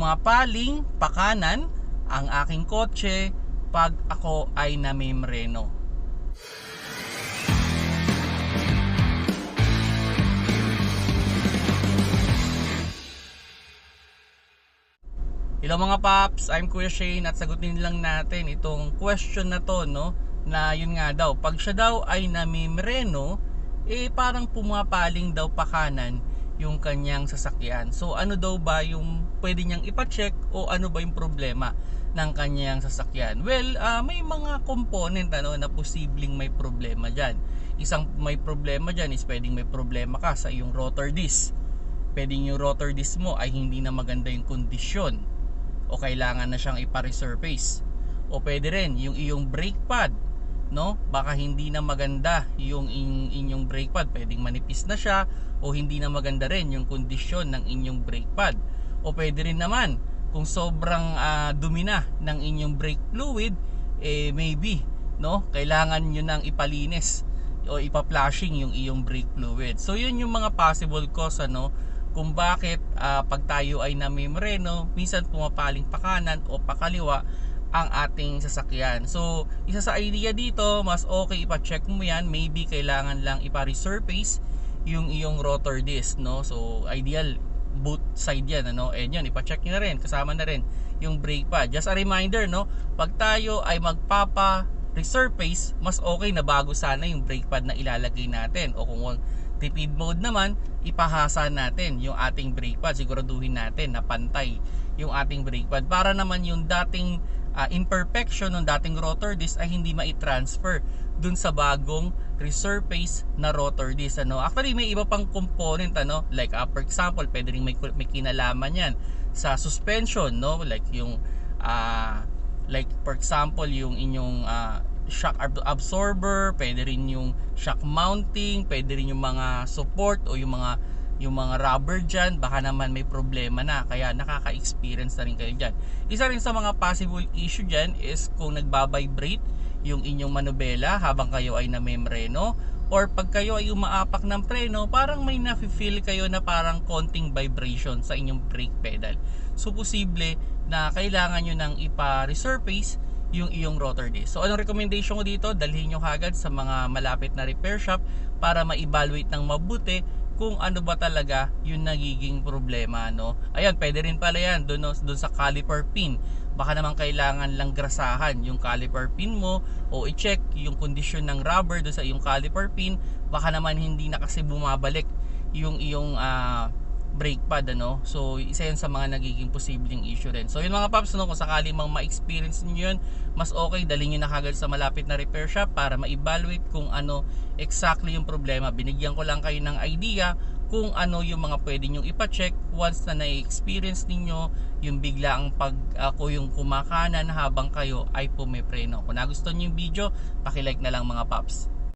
pumapaling pakanan ang aking kotse pag ako ay namimreno. Hello mga paps, I'm Kuya Shane at sagutin lang natin itong question na to no na yun nga daw, pag siya daw ay namimreno eh parang pumapaling daw pa kanan yung kanyang sasakyan. So ano daw ba yung pwede niyang ipacheck o ano ba yung problema ng kanyang sasakyan? Well, ah, may mga component ano na posibleng may problema diyan. Isang may problema diyan is pwedeng may problema ka sa iyong rotor disc. Pwedeng yung rotor disc mo ay hindi na maganda yung kondisyon o kailangan na siyang ipa-resurface. O pwede rin yung iyong brake pad, no? Baka hindi na maganda yung in, inyong brake pad, pwedeng manipis na siya o hindi na maganda rin yung kondisyon ng inyong brake pad. O pwede rin naman kung sobrang ah, dumi na ng inyong brake fluid, eh maybe, no? Kailangan niyo nang ipalinis o ipa-flushing yung iyong brake fluid. So yun yung mga possible cause ano kung bakit ah, pag tayo ay namimreno, minsan pumapaling pa kanan o pakaliwa ang ating sasakyan. So, isa sa idea dito, mas okay ipa-check mo yan. Maybe kailangan lang ipa-resurface yung iyong rotor disc, no? So, ideal both side yan, ano? And yun, ipa-check nyo na rin. Kasama na rin yung brake pad. Just a reminder, no? Pag tayo ay magpapa resurface, mas okay na bago sana yung brake pad na ilalagay natin. O kung tipid mode naman, ipahasa natin yung ating brake pad. Siguraduhin natin na pantay yung ating brake pad para naman yung dating ah, imperfection ng dating rotor disc ay hindi mai-transfer dun sa bagong resurface na rotor disc ano. Actually may iba pang component ano like ah, for example pwede rin may, may kinalaman yan sa suspension no? Like yung ah, like for example yung inyong ah, shock ab- absorber, pwede rin yung shock mounting, pwede rin yung mga support o yung mga yung mga rubber dyan, baka naman may problema na kaya nakaka-experience na rin kayo dyan. Isa rin sa mga possible issue dyan is kung nagbabibrate yung inyong manubela habang kayo ay namemreno or pag kayo ay umaapak ng preno, parang may nafe-feel kayo na parang konting vibration sa inyong brake pedal. So, posible na kailangan nyo nang ipa-resurface yung iyong rotor disc. So, anong recommendation ko dito? Dalhin nyo kagad sa mga malapit na repair shop para ma-evaluate ng mabuti kung ano ba talaga yung nagiging problema, no? Ayan, pwede rin pala yan doon, no, doon sa caliper pin. Baka naman kailangan lang grasahan yung caliper pin mo o i-check yung kondisyon ng rubber doon sa iyong caliper pin. Baka naman hindi na kasi bumabalik yung iyong ah, brake pad ano? So isa yan sa mga nagiging posibleng issue rin. So yun mga paps no, kung sakali mang ma-experience niyo yun mas okay dalhin nyo na kagad sa malapit na repair shop para ma-evaluate kung ano exactly yung problema. Binigyan ko lang kayo ng idea kung ano yung mga pwede nyong ipacheck once na na-experience ninyo yung bigla ang pag ako yung kumakanan habang kayo ay pumipreno kung nagustuhan nyo yung video pakilike na lang mga paps